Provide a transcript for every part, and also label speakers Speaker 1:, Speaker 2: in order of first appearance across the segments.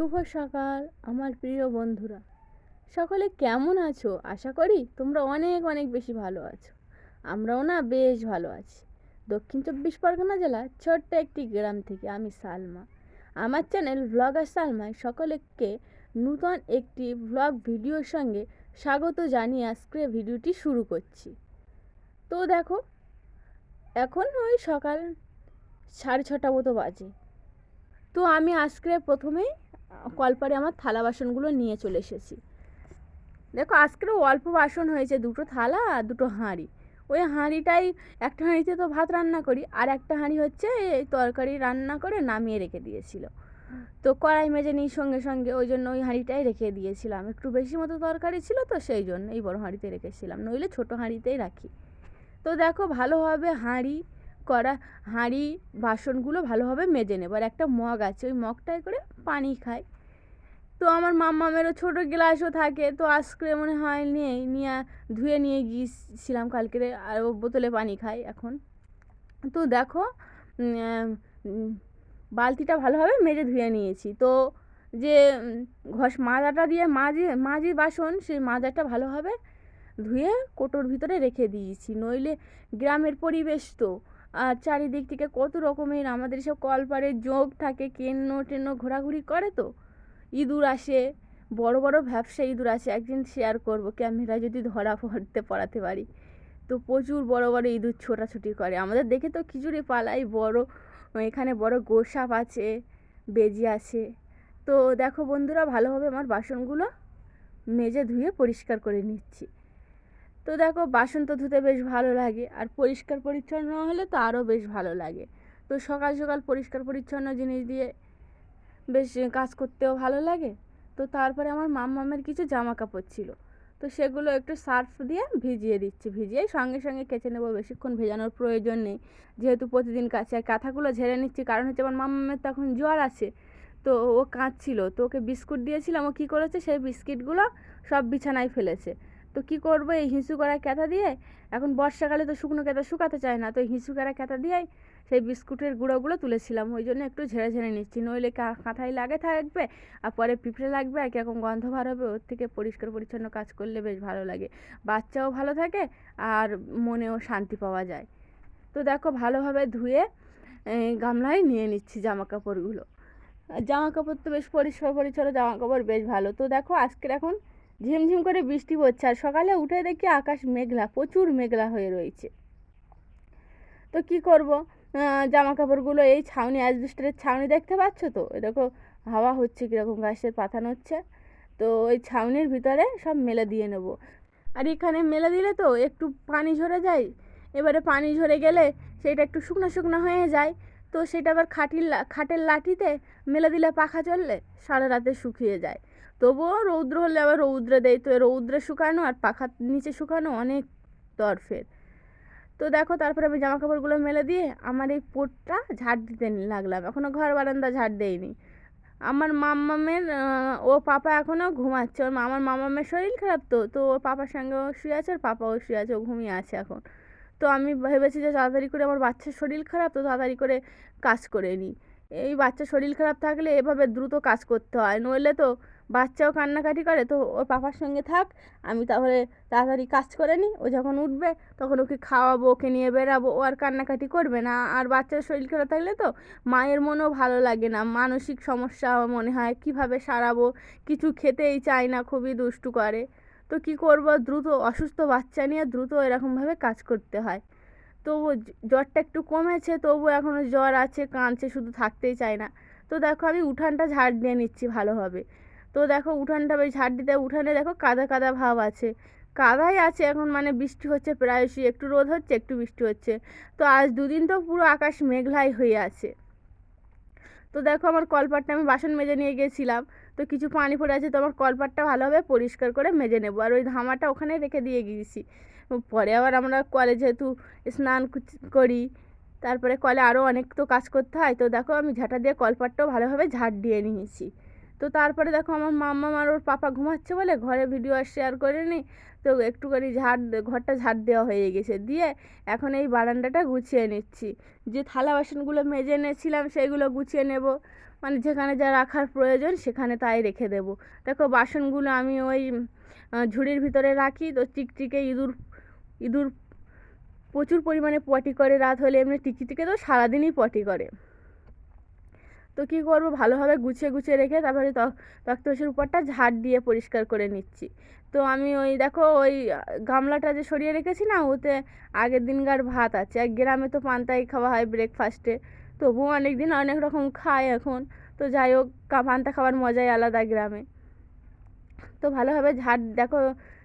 Speaker 1: শুভ সকাল, আমার প্রিয় বন্ধুরা। সকলে কেমন আছো? আশা করি তোমরা অনেক অনেক বেশি ভালো আছো। আমরাও না বেশ ভালো আছি। দক্ষিণ চব্বিশ পরগনা জেলার ছোট্ট একটি গ্রাম থেকে আমি সালমা। আমার চ্যানেল ভ্লগার সালমায় সকলকে নূতন একটি ভ্লগ ভিডিওর সঙ্গে স্বাগত জানিয়ে আজকে ভিডিওটি শুরু করছি। তো দেখো, এখন ওই সকাল সাড়ে ছটা মতো বাজে। তো আমি আজকে প্রথমেই কলপারে আমার থালা বাসনগুলো নিয়ে চলে এসেছি। দেখো, আজকেরও অল্প বাসন হয়েছে, দুটো থালা আর দুটো হাঁড়ি। ওই হাঁড়িটাই একটা হাঁড়িতে তো ভাত রান্না করি, আর একটা হাঁড়ি হচ্ছে এই তরকারি রান্না করে নামিয়ে রেখে দিয়েছিল। তো কড়াই মেজে নিই সঙ্গে সঙ্গে, ওই জন্য ওই হাঁড়িটাই রেখে দিয়েছিলাম। একটু বেশি মতো তরকারি ছিল তো সেই জন্য এই বড় হাঁড়িতে রেখেছিলাম, নইলে ছোটো হাঁড়িতেই রাখি। তো দেখো, ভালোভাবে হাঁড়ি করা হাঁড়ি বাসনগুলো ভালোভাবে মেজে নেব আর একটা মগ আছে, ওই মগটায় করে পানি খাই। তো আমার মাম্মামেরও ছোটো গ্লাসও থাকে, তো আজকে মনে হয় নেই নিয়ে ধুয়ে নিয়ে গিয়েছিলাম কালকে আর ও বোতলে পানি খাই এখন। তো দেখো বালতিটা ভালোভাবে মেজে ধুয়ে নিয়েছি। তো যে ঘষ মাজাটা দিয়ে মাজি মাজি বাসন, সেই মাজাটা ভালোভাবে ধুয়ে কোটোর ভিতরে রেখে দিয়েছি। নইলে গ্রামের পরিবেশ তো আর চারিদিক থেকে কত রকমের আমাদের সব কলপাড়ের যোগ থাকে, কেন্ন টেন্ন ঘোরাঘুরি করে তো? ইঁদুর আসে, বড় বড় ব্যবসা ইঁদুর আসে, একদিন শেয়ার করব ক্যামেরা যদি ধরা পড়তে, পড়াতে পারি। তো প্রচুর বড় বড় ইঁদুর ছোটাছুটি করে। আমাদের দেখে তো খিচুড়ি পালাই, বড়, এখানে বড় গোসাপ আছে, বেজি আছে। তো দেখো বন্ধুরা, ভালোভাবে আমার বাসনগুলো মেজে ধুয়ে পরিষ্কার করে নিচ্ছি। তো দেখো, বাসন তো ধুতে বেশ ভালো লাগে আর পরিষ্কার পরিচ্ছন্ন হলে তো আরও বেশ ভালো লাগে। তো সকাল সকাল পরিষ্কার পরিচ্ছন্ন জিনিস দিয়ে বেশ কাজ করতেও ভালো লাগে। তো তারপরে আমার মামের কিছু জামা কাপড় ছিল। তো সেগুলো একটু সার্ফ দিয়ে ভিজিয়ে দিচ্ছি, ভিজিয়ে সঙ্গে সঙ্গে কেচে নেব, বেশিক্ষণ ভেজানোর প্রয়োজন নেই। যেহেতু প্রতিদিন কাছে আর কাঁথাগুলো ঝেড়ে নিচ্ছি, কারণ হচ্ছে আমার মামের তখন জ্বর আছে। তো ও কাঁদছিল, তো ওকে বিস্কুট দিয়েছিলাম, ও কী করেছে? সেই বিস্কিটগুলো সব বিছানায় ফেলেছে। তো কী করব? এই হিঁসু করা ক্যাথা দিয়ে এখন বর্ষাকালে তো শুকনো ক্যাথা শুকাতে চায় না। তো হিঁসু করা ক্যাথা দিয়েই সেই বিস্কুটের গুঁড়োগুলো তুলেছিলাম। ওই জন্য একটু ঝেড়ে ঝেড়ে নিচ্ছি। নইলে কাঁথায় লাগে থাকবে আর পরে পিঁপড়ে লাগবে আর কীরকম গন্ধ ভার হবে, ওর থেকে পরিষ্কার পরিচ্ছন্ন কাজ করলে বেশ ভালো লাগে। বাচ্চাও ভালো থাকে আর মনেও শান্তি পাওয়া যায়। তো দেখো ভালোভাবে ধুয়ে গামলায় নিয়ে নিচ্ছি জামা কাপড়গুলো জামা কাপড় তো বেশ পরিষ্কার পরিচ্ছন্ন জামা কাপড় বেশ ভালো। তো দেখো আজকের এখন ঝিমঝিম করে বৃষ্টি পড়ছে আর সকালে উঠে দেখি আকাশ মেঘলা, প্রচুর মেঘলা হয়ে রয়েছে। তো কি করব? জামা কাপড়গুলো এই ছাউনি অ্যাজবেস্টারের ছাউনি দেখতে পাচ্ছ তো? দেখো, হাওয়া হচ্ছে, কীরকম গাছের পাতা নড়ছে তো ওই ছাউনির ভিতরে সব মেলে দিয়ে নেব। আর এখানে মেলে দিলে তো একটু পানি ঝরে যায়। এবারে পানি ঝরে গেলে সেটা একটু শুকনো শুকনো হয়ে যায়। তো সেটা আবার খাটির খাটের লাঠিতে মেলে দিলে পাখা চললে সারা রাতে শুকিয়ে যায়। তবুও রৌদ্র হলে আবার রৌদ্রে দেয়। তো রৌদ্রে শুকানো আর পাখার নিচে শুকানো অনেক তরফের। তো দেখো তারপরে আমি জামা কাপড়গুলো মেলে দিয়ে আমার এই পোটটা ঝাড় দিতে লাগলাম। এখনও ঘর বারান্দা ঝাড় দেয়নি আমার মাম্মামের ও পাপা এখনও ঘুমাচ্ছে। ওর আমার মামামের শরীর খারাপ তো তো ওর পাপার সঙ্গেও শুয়ে আছে, ওর পাপাও শুয়ে আছে, ও ঘুমিয়ে আছে এখন। তো আমি ভেবেছি যে তাড়াতাড়ি করে আমার বাচ্চার শরীর খারাপ, তো তাড়াতাড়ি করে কাজ করে নিই। এই বাচ্চার শরীর খারাপ থাকলে এভাবে দ্রুত কাজ করতে হয়। নইলে তো বাচ্চাও কান্নাকাটি করে, তো ওর পাপার সঙ্গে থাক, আমি তাহলে তাড়াতাড়ি কাজ করে নিই। ও যখন উঠবে, তখন ওকে খাওয়াবো, ওকে নিয়ে বেরাবো ও আর কান্নাকাটি করবে না। আর বাচ্চার শরীর খারাপ থাকলে তো মায়ের মনেও ভালো লাগে না। মানসিক সমস্যা মনে হয়, কীভাবে সারাবো? কিছু খেতেই চায় না, খুবই দুষ্টু করে। তো কি করব? দ্রুত অসুস্থ বাচ্চা নিয়ে দ্রুত এরকমভাবে কাজ করতে হয়। তবু জ্বরটা একটু কমেছে, তবু এখনও জ্বর আছে, কাঁদছে, শুধু থাকতেই চায় না। তো দেখো, আমি উঠানটা ঝাড় দিয়ে নিচ্ছি ভালোভাবে। তো দেখো উঠানটা বেশ ঝাড় দিতে উঠানে দেখো কাদা কাদা ভাব আছে। কাদাই আছে এখন মানে বৃষ্টি হচ্ছে প্রায়শই, একটু রোদ হচ্ছে, একটু বৃষ্টি হচ্ছে। তো আজ দুদিন তো পুরো আকাশ মেঘলাই হয়ে আছে। তো দেখো আমার কলপাটটা আমি বাসন মেজে নিয়ে গেছিলাম, তো কিছু পানি পড়ে আছে, তো আমার কলপাটটা ভালোভাবে পরিষ্কার করে মেজে নেব। আর ওই ধামাটা ওখানে রেখে দিয়ে গিয়েছি। পরে আবার আমরা কলে যেহেতু স্নান করি, তারপরে কলে আরও অনেক তো কাজ করতে হয়, তো দেখো আমি ঝাঁটা দিয়ে কলপাটটাও ভালোভাবে ঝাড় দিয়ে নিয়েছি। তো তারপরে দেখো আমার মাম্মা আর ওর পাপা ঘুমাচ্ছে বলে ঘরে ভিডিও আর শেয়ার করে নি তো একটুখানি ঝাড় ঘরটা ঝাড় দেওয়া হয়ে গেছে। দিয়ে এখন এই বারান্দাটা গুছিয়ে নিচ্ছি। যে থালা বাসনগুলো মেজে এনেছিলাম সেইগুলো গুছিয়ে নেব। মানে যেখানে যা রাখার প্রয়োজন সেখানে তাই রেখে দেবো। দেখো বাসনগুলো আমি ওই ঝুড়ির ভিতরে রাখি। তো টিকটিকে ইঁদুর ইঁদুর প্রচুর পরিমাণে পটি করে। রাত হলে এমনি টিকটিকে তো সারাদিনই পটি করে। তো কী করব? ভালোভাবে গুছিয়ে গুছিয়ে রেখে তারপরে তক্তপোষের উপরটা ঝাড় দিয়ে পরিষ্কার করে নিচ্ছি। তো আমি ওই দেখো ওই গামলাটা যে সরিয়ে রেখেছি না, ওতে আগের দিনকার ভাত আছে। এক গ্রামে তো পান্তাই খাওয়া হয় ব্রেকফাস্টে তবুও অনেক দিন অনেক রকম খায় এখন। তো যাই হোক পান্তা খাওয়ার মজাই আলাদা গ্রামে। তো ভালোভাবে ঝাড়, দেখো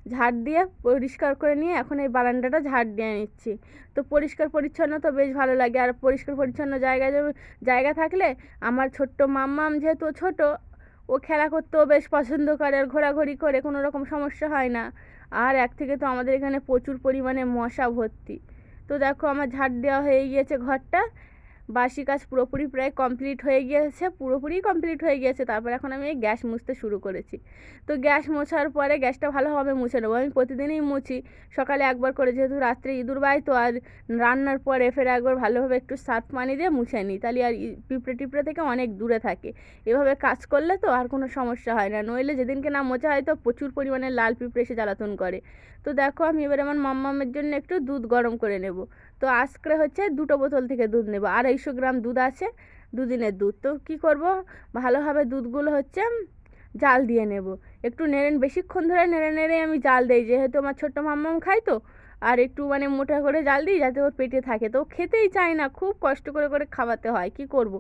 Speaker 1: ঝাড় দিয়ে পরিষ্কার করে নিয়ে এখন এই বারান্দাটা ঝাড় দিয়ে নিচ্ছি। তো পরিষ্কার পরিচ্ছন্ন তো বেশ ভালো লাগে। আর পরিষ্কার পরিচ্ছন্ন জায়গায় যে- জায়গা থাকলে আমার ছোট্ট মাম্মাম যেহেতু ছোট, ও খেলা করতেও বেশ পছন্দ করে। আর ঘোরাঘুরি করে কোনো রকম সমস্যা হয় না। আর এক থেকে তো আমাদের এখানে প্রচুর পরিমাণে মশা ভর্তি। তো দেখো আমার ঝাড় দেওয়া হয়ে গিয়েছে ঘরটা। বাসি কাজ পুরোপুরি প্রায় কমপ্লিট হয়ে গিয়েছে, পুরোপুরি কমপ্লিট হয়ে গিয়েছে। তারপর এখন আমি গ্যাস মুছতে শুরু করেছি। তো গ্যাস মোছার পরে গ্যাসটা ভালোভাবে মুছে নেব। আমি প্রতিদিনই মুছি। সকালে একবার করে যেহেতু রাত্রে ইঁদুর বাই, তো আর রান্নার পরে ফের একবার ভালোভাবে একটু সার্ফ পানি দিয়ে মুছে নিই। তাহলে আর পিঁপড়ে টিপড়ে থেকে অনেক দূরে থাকে। এভাবে কাজ করলে তো আর কোনো সমস্যা হয় না। নইলে যেদিনকে না মোছা হয় তো প্রচুর পরিমাণে লাল পিঁপড়ে এসে জ্বালাতন করে। তো দেখো আমি এবার আমার মাম্মামের জন্য একটু দুধ গরম করে নেব। তো আজকে হচ্ছে দুটো বোতল থেকে দুধ নেব। আড়াইশো গ্রাম দুধ আছে, দুদিনের দুধ। তো কী করব? ভালোভাবে দুধগুলো হচ্ছে জাল দিয়ে নেব। একটু নেড়ে বেশিক্ষণ ধরে নেড়ে নেড়ে আমি জাল দিই। যেহেতু আমার ছোট্ট মাম্মাম খাই তো, আর একটু মানে মোটা করে জাল দিই যাতে ওর পেটে থাকে। তো খেতেই চায় না, খুব কষ্ট করে করে খাওয়াতে হয়। কি করব?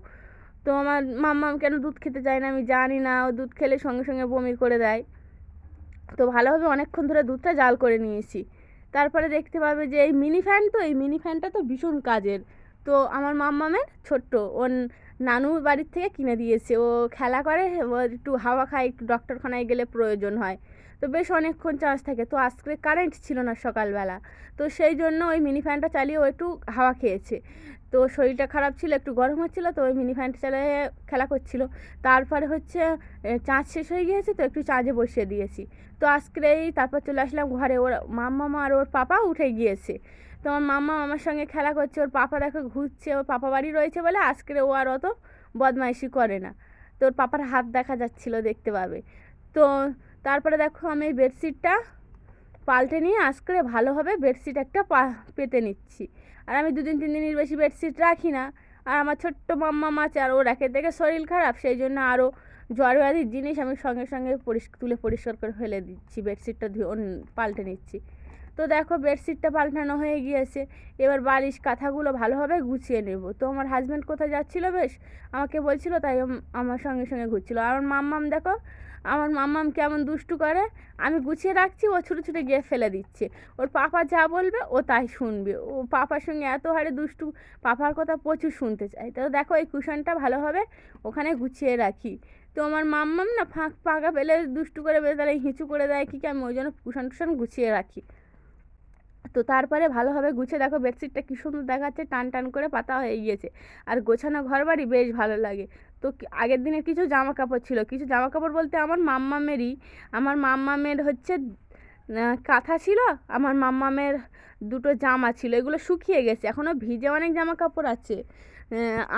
Speaker 1: তো আমার মাম্মাম কেন দুধ খেতে চায় না আমি জানি না। ও দুধ খেলে সঙ্গে সঙ্গে বমি করে দেয়। তো ভালোভাবে অনেকক্ষণ ধরে দুধটা জাল করে নিয়েছি। তারপরে দেখতে পাবে যে এই মিনি ফ্যান তো, এই মিনি ফ্যানটা তো ভীষণ কাজের। তো আমার মাম্মামের ছোট্ট, ওর নানু বাড়ির থেকে কিনে দিয়েছে। ও খেলা করে, ও একটু হাওয়া খায়, একটু ডক্টরখানায় গেলে প্রয়োজন হয়। তো বেশ অনেকক্ষণ চার্জ থাকে। তো আজকে কারেন্ট ছিল না সকালবেলা। তো সেই জন্য ওই মিনি ফ্যানটা চালিয়ে ও একটু হাওয়া খেয়েছে। তো শরীরটা খারাপ ছিল, একটু গরম হচ্ছিল, তো ওই মিনি ফ্যানটা চালিয়ে খেলা করছিল। তারপরে হচ্ছে চার্জ শেষ হয়ে গিয়েছে, তো একটু চার্জে বসিয়ে দিয়েছি। তো আজকে এই তারপর চলে আসলাম ঘরে, ওর মাম্মা আর ওর পাপা উঠে গিয়েছে। তো আমার মাম্মা আমার সঙ্গে খেলা করছে, ওর পাপা দেখো ঘুরছে, ওর পাপা বাড়ি রয়েছে বলে আজকে ও আর অত বদমাইশি করে না। তো ওর পাপার হাত দেখা যাচ্ছিল দেখতে পাবে। তো তারপরে দেখো আমি বেডশিটটা পাল্টে নিয়ে আজকে ভালোভাবে বেডশিট একটা পা, পেতে নিচ্ছি। আর আমি দুদিন, তিন দিনের বেশি বেডশিট রাখি না। আর আমার ছোট্ট মাম্মা মাছ আর ওর একের দেখে শরীর খারাপ, সেই জন্য আরও জ্বর ব্যাধির জিনিস আমি সঙ্গে সঙ্গে তুলে পরিষ্কার করে ফেলে দিচ্ছি বেডশিটটা ধুয়ে পাল্টে নিচ্ছি। তো দেখো বেডশিটটা পাল্টানো হয়ে গিয়েছে। এবার বালিশ কাঁথাগুলো ভালোভাবে গুছিয়ে নেব। তো আমার হাজব্যান্ড কোথায় যাচ্ছিল বেশ? আমাকে বলছিল, তাই আমার সঙ্গে সঙ্গে ঘুরছিল। আমার মাম্মাম দেখো, আমার মাম্মাম কেমন দুষ্টু করে। আমি গুছিয়ে রাখছি, ও ছুটে ছুটে গিয়ে ফেলে দিচ্ছে। ওর পাপা যা বলবে, ও তাই শুনবে। ও পাপার সঙ্গে এত হারে দুষ্টু, পাপার কথা প্রচুর শুনতে চাই তো দেখো এই কুশনটা ভালোভাবে ওখানে গুছিয়ে রাখি। তো আমার মাম্মাম না ফাঁক ফাঁকা পেলে দুষ্টু করে বেশ তাহলে হিঁচু করে দেয়। কি কি আমি ওই জন্য কুশন টুশন গুছিয়ে রাখি। তো তারপরে ভালোভাবে গুছে দেখো বেডশিটটা কী সুন্দর দেখাচ্ছে টান টান করে পাতা হয়ে গিয়েছে। আর গোছানো ঘর বাড়ি বেশ ভালো লাগে। তো আগের দিনে কিছু জামা কাপড় ছিল। কিছু জামা কাপড় বলতে আমার মাম্মামেরই। আমার মাম্মামের হচ্ছে কাঁথা ছিল, আমার মাম্মামের দুটো জামা ছিল। এগুলো শুকিয়ে গেছে। এখনও ভিজে অনেক জামা কাপড় আছে।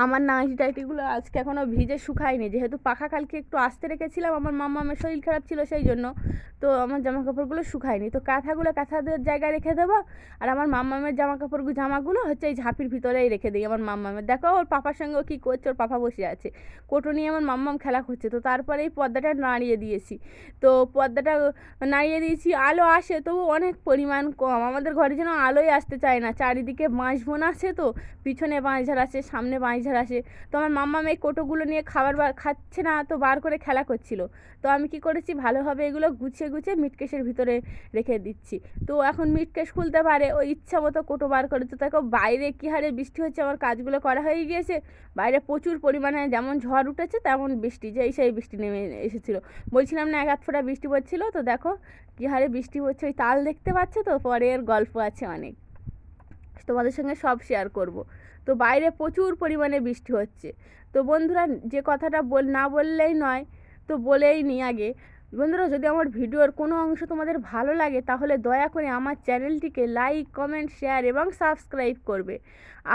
Speaker 1: আমার নাইটি টাইটিগুলো আজকে এখনও ভিজে শুকায়নি। যেহেতু পাখা কালকে একটু আস্তে রেখেছিলাম, আমার মাম্মামের শরীর খারাপ ছিল সেই জন্য, তো আমার জামা কাপড়গুলো শুকায়নি। তো কাঁথাগুলো কাঁথাদের জায়গায় রেখে দেবো, আর আমার মাম্মামের জামা কাপড় জামাগুলো হচ্ছে এই ঝাঁপির ভিতরেই রেখে দিই আমার মাম্মামের। দেখো, ওর পাপার সঙ্গে ও কী করছে, ওর পাপা বসে আছে। কোটো নিয়ে আমার মাম্মাম খেলা করছে, তো তারপরে এই পর্দাটা নাড়িয়ে দিয়েছি। তো পর্দাটা নাড়িয়ে দিয়েছি, আলো আসে, তবু অনেক পরিমাণ কম। আমাদের ঘরে যেন আলোই আসতে চায় না, চারিদিকে বাঁশ বোন আছে তো, পিছনে বাঁশঝাড় আছে সামনে বাঁশঝাড় আসে। তো আমার মাম্মাম এই কোটোগুলো নিয়ে খাবার বার খাচ্ছে না, তো বার করে খেলা করছিল। তো আমি কি করেছি ভালোভাবে এগুলো গুছিয়ে গুছিয়ে মিটকেশের ভিতরে রেখে দিচ্ছি। তো এখন মিটকেশ খুলতে পারে, ও ইচ্ছা মতো কোটো বার করে তো দেখো বাইরে কী হারে বৃষ্টি হচ্ছে, আমার কাজগুলো করা হয়ে গিয়েছে। বাইরে প্রচুর পরিমাণে যেমন ঝড় উঠেছে, তেমন বৃষ্টি, যেই সেই বৃষ্টি নেমে এসেছিল। বলছিলাম না এক আধ ফোঁটা বৃষ্টি পড়ছিল, তো দেখো কী হারে বৃষ্টি হচ্ছে ওই তাল দেখতে পাচ্ছ তো? পরের গল্প আছে অনেক। তোমাদের সঙ্গে সব শেয়ার করব। তো বাইরে প্রচুর পরিমাণে বৃষ্টি হচ্ছে। তো বন্ধুরা, যে কথাটা বল, না বললেই নয়, তো বলেই নি আগে। বন্ধুরা, যদি আমার ভিডিওর কোনো অংশ তোমাদের ভালো লাগে, তাহলে দয়া করে আমার চ্যানেলটিকে লাইক কমেন্ট শেয়ার এবং সাবস্ক্রাইব করবে।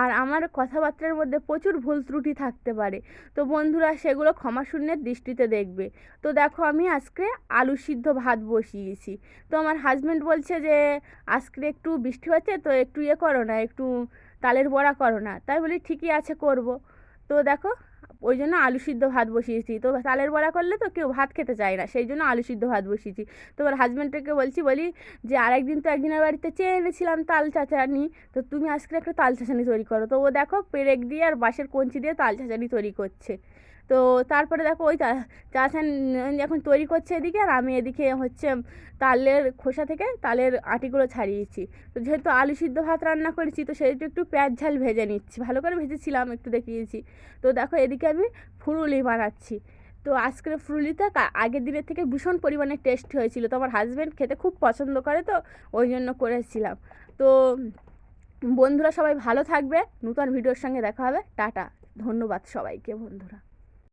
Speaker 1: আর আমার কথাবার্তার মধ্যে প্রচুর ভুল ত্রুটি থাকতে পারে। তো বন্ধুরা, সেগুলো ক্ষমা শূন্যের দৃষ্টিতে দেখবে। তো দেখো, আমি আজকে আলু সিদ্ধ ভাত বসিয়েছি। তো আমার হাজব্যান্ড বলছে যে, আজকে একটু বৃষ্টি হচ্ছে, তো একটু ইয়ে করো না, একটু তালের বড়া করো না। তাই বলি, ঠিকই আছে, করব। তো দেখো ওই জন্য আলু সিদ্ধ ভাত বসিয়েছি। তো চালের বড়া করলে তো কেউ ভাত খেতে চায় না, সেই জন্য আলু সিদ্ধ ভাত বসিয়েছি। তো ওর হাজব্যান্ডকে বলছি, বলি যে আরেকদিন তো একদিনের বাড়িতে চেয়ে এনেছিলাম তাল চাচানি, তো তুমি আজকে একটা তাল চাচানি তৈরি করো। তো ও দেখো পেরেক দিয়ে আর বাঁশের কঞ্চি দিয়ে তাল চাচানি তৈরি করছে। তো তারপরে দেখো ওই চাচান এখন তৈরি করছে এদিকে আর আমি এদিকে হচ্ছে তালের খোসা থেকে তালের আটিগুলো ছাড়িয়েছি। তো যেহেতু আলু সিদ্ধ ভাত রান্না করেছি, তো সেহেতু একটু পেঁয়াজ ঝাল ভেজে নিচ্ছি। ভালো করে ভেজেছিলাম, একটু দেখিয়েছি। তো দেখো এদিকে আমি ফুরুলি বানাচ্ছি। তো আজকের ফুরুলিটা আগের দিনের থেকে ভীষণ পরিমাণে টেস্ট হয়েছিল। তো আমার হাজব্যান্ড খেতে খুব পছন্দ করে, তো ওই জন্য করেছিলাম। তো বন্ধুরা সবাই ভালো থাকবে। নতুন ভিডিওর সঙ্গে দেখা হবে। টাটা। ধন্যবাদ সবাইকে, বন্ধুরা।